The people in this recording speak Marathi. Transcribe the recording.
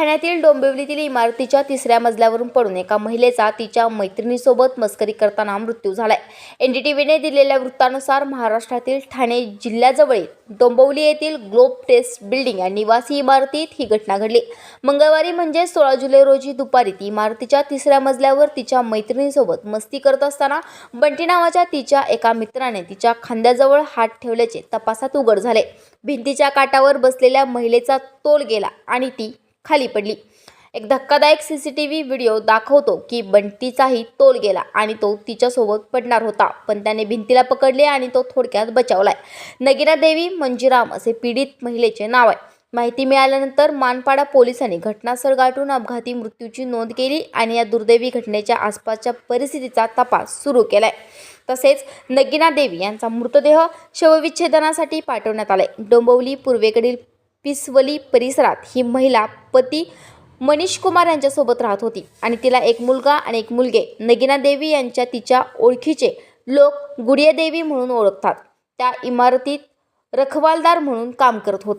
ठाण्यातील डोंबिवलीतील इमारतीच्या तिसऱ्या मजल्यावरून पडून एका महिलेचा तिच्या मैत्रिणीसोबत मस्करी करताना मृत्यू झालाय. एनडीटीव्हीने दिलेल्या वृत्तानुसार महाराष्ट्रातील ठाणे जिल्ह्याजवळील डोंबिवली येथील ग्लोब टेस्ट बिल्डिंग या निवासी इमारतीत ही घटना घडली. मंगळवारी म्हणजे सोळा जुलै रोजी दुपारी ती इमारतीच्या तिसऱ्या मजल्यावर तिच्या मैत्रिणीसोबत मस्ती करत असताना बंटी नावाच्या तिच्या एका मित्राने तिच्या खांद्याजवळ हात ठेवल्याचे तपासात उघड झाले. भिंतीच्या काठावर बसलेल्या महिलेचा तोल गेला आणि ती खाली पडली. एक धक्कादायक C C T V video दाखवतो की बंटीचाही तोल गेला आणि तो तिच्यासोबत पडणार होता. पण त्याने भिंतीला पकडले आणि तो थोडक्यात बचावलाय. नगिना देवी मंजिराम असे पीडित महिलेचे नाव आहे. माहिती मिळाल्यानंतर मानपाडा पोलिसांनी घटनास्थळ गाठून अपघाती मृत्यूची नोंद केली आणि या दुर्दैवी घटनेच्या आसपासच्या परिस्थितीचा तपास सुरू केलाय. तसेच नगिना देवी यांचा मृतदेह शवविच्छेदनासाठी पाठवण्यात आलाय. डोंबवली पूर्वेकडील पिसवली परिसरात ही महिला पती मनीष कुमार यांच्यासोबत राहत होती. आणि तिला एक मुलगा आणि एक मुलगे नगिना देवी यांच्या तिच्या ओळखीचे लोक गुडिया देवी म्हणून ओळखतात. त्या इमारतीत रखवालदार म्हणून काम करत होते.